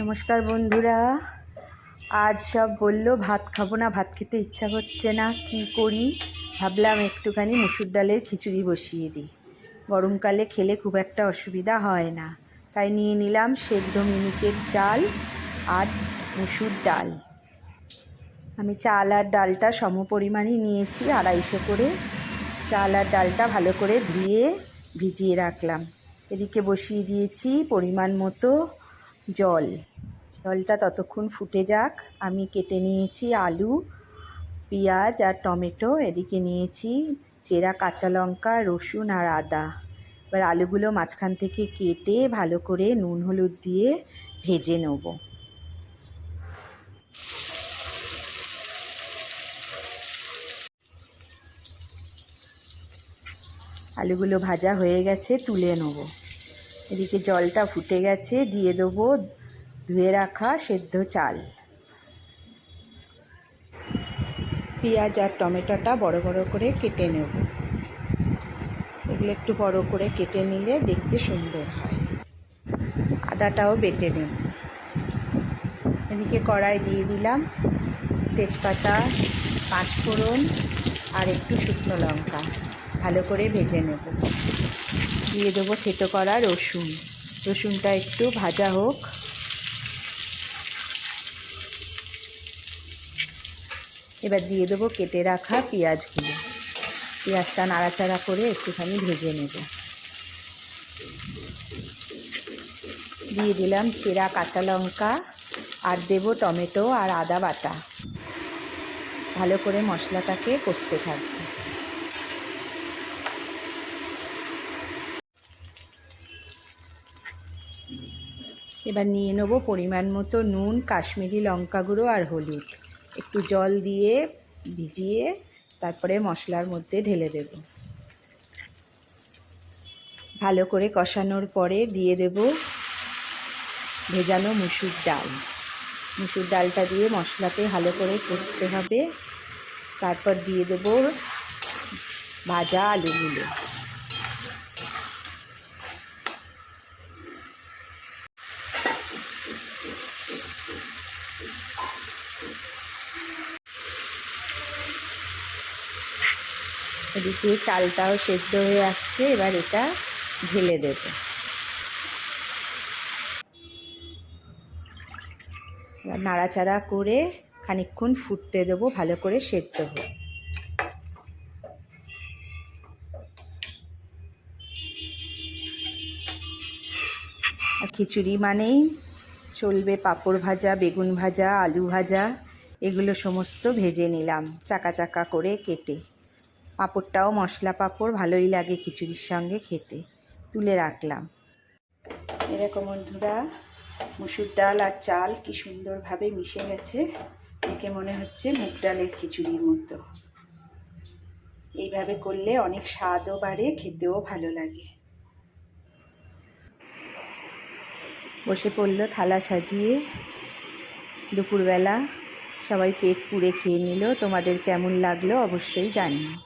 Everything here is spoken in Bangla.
নমস্কার বন্ধুরা। আজ সব বলল, ভাত খাব না, ভাত খেতে ইচ্ছা হচ্ছে না, কি করি? ভাবলাম একটুখানি মুসুর ডালের খিচুড়ি বসিয়ে দিই। গরমকালে খেলে খুব একটা অসুবিধা হয় না। তাই নিয়ে নিলাম সেদ্ধ মিনিকের চাল আর মুসুর ডাল। আমি চাল আর ডালটা সম পরিমাণই নিয়েছি, আড়াইশো করে। চাল আর ডালটা ভালো করে ধুয়ে ভিজিয়ে রাখলাম। এদিকে বসিয়ে দিয়েছি পরিমাণ মতো জল। জলটা ততক্ষণ ফুটে যাক। আমি কেটে নিয়েছি আলু, পেঁয়াজ আর টমেটো। এদিকে নিয়েছি চেরা কাঁচা লঙ্কা, রসুন আর আদা। এবার আলুগুলো মাঝখান থেকে কেটে ভালো করে নুন হলুদ দিয়ে ভেজে নেব। আলুগুলো ভাজা হয়ে গেছে, তুলে নেব। এদিকে জলটা ফুটে গেছে, দিয়ে দেবো ধুয়ে রাখা সেদ্ধ চাল। পেঁয়াজ আর টমেটোটা বড় বড় করে কেটে নেব। এগুলো একটু বড় করে কেটে নিলে দেখতে সুন্দর হয়। আদাটাও বেটে নেব। এদিকে কড়াই দিয়ে দিলাম তেজপাতা, পাঁচফোড়ন আর একটু শুকনো লঙ্কা। ভালো করে ভেজে নেব। দিয়ে দেবো থেতো করা রসুন। রসুনটা একটু ভাজা হোক। এবার দিয়ে দেবো কেটে রাখা পেঁয়াজগুলো। পেঁয়াজটা নাড়াচাড়া করে একটুখানি ভেজে নেব। দিয়ে দিলাম চেরা কাঁচা লঙ্কা। আর দেবো টমেটো আর আদা বাটা। ভালো করে মশলাটাকে কষতে থাকবে। এবার নিয়ে নেব পরিমাণ মতো নুন, কাশ্মীরি লঙ্কা গুঁড়ো আর হলুদ। একটু জল দিয়ে ভিজিয়ে তারপরে মশলার মধ্যে ঢেলে দেব। ভালো করে কষানোর পরে দিয়ে দেব ভেজানো মুসুর ডাল। মুসুর ডালটা দিয়ে মশলাতে ভালো করে কষতে হবে। তারপর দিয়ে দেব ভাজা আলুগুলো। এদিকে চালটাও সেদ্ধ হয়ে আসছে, এবার এটা ঢেলে দেব। এবার নাড়াচাড়া করে খানিক্ষণ ফুটতে দেবো, ভালো করে সেদ্ধ হোক খিচুড়ি মানেই চলবে পাঁপড় ভাজা, বেগুন ভাজা, আলু ভাজা, এগুলো সমস্ত ভেজে নিলাম, চাকা চাকা করে কেটে। পাঁপড়টাও মশলা পাঁপড়, ভালোই লাগে খিচুড়ির সঙ্গে খেতে, তুলে রাখলাম। এরকম বন্ধুরা মুসুর ডাল আর চাল কি সুন্দরভাবে মিশে গেছে। দেখে মনে হচ্ছে মুগ ডালের খিচুড়ির মতো। এইভাবে করলে অনেক স্বাদও বাড়ে, খেতেও ভালো লাগে। বসে পড়ল থালা সাজিয়ে। দুপুরবেলা সবাই পেট পুড়ে খেয়ে নিল। তোমাদের কেমন লাগল অবশ্যই জানিও।